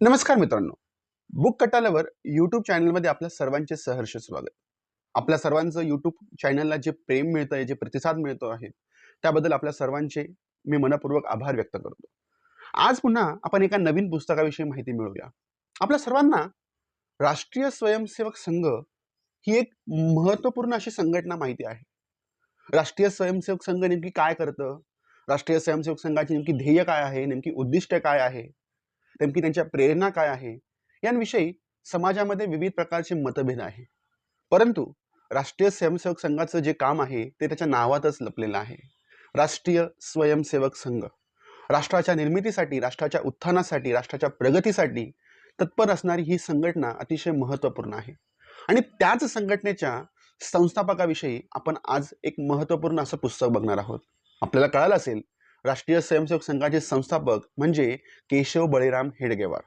नमस्कार मित्रांनो. Book कटालावर YouTube चॅनलमध्ये आपल्या सर्वांचे सहर्ष स्वागत. आपल्या सर्वांचं यूट्यूब चॅनलला जे प्रेम मिळतं आहे जे प्रतिसाद मिळतो आहे त्याबद्दल आपल्या सर्वांचे मी मनपूर्वक आभार व्यक्त करतो. आज पुन्हा आपण एका नवीन पुस्तकाविषयी माहिती मिळवूया. आपल्या सर्वांना राष्ट्रीय स्वयंसेवक संघ ही एक महत्त्वपूर्ण अशी संघटना माहिती आहे. राष्ट्रीय स्वयंसेवक संघ नेमकी काय करतं? राष्ट्रीय स्वयंसेवक संघाची नेमकी ध्येय काय आहे? नेमकी उद्दिष्ट काय आहे? नेमकी त्यांच्या प्रेरणा काय आहे? यांविषयी समाजामध्ये विविध प्रकारचे मतभेद आहे. परंतु राष्ट्रीय स्वयंसेवक संघाचं जे काम आहे ते त्याच्या नावातच लपलेलं आहे. राष्ट्रीय स्वयंसेवक संघ. राष्ट्राच्या निर्मितीसाठी राष्ट्राच्या उत्थानासाठी राष्ट्राच्या प्रगतीसाठी तत्पर असणारी ही संघटना अतिशय महत्त्वपूर्ण आहे. आणि त्याच संघटनेच्या संस्थापकाविषयी आपण आज एक महत्त्वपूर्ण असं पुस्तक बघणार आहोत. आपल्याला कळालं असेल राष्ट्रीय स्वयंसेवक संघाचे संस्थापक म्हणजे केशव बळीराम हेडगेवार.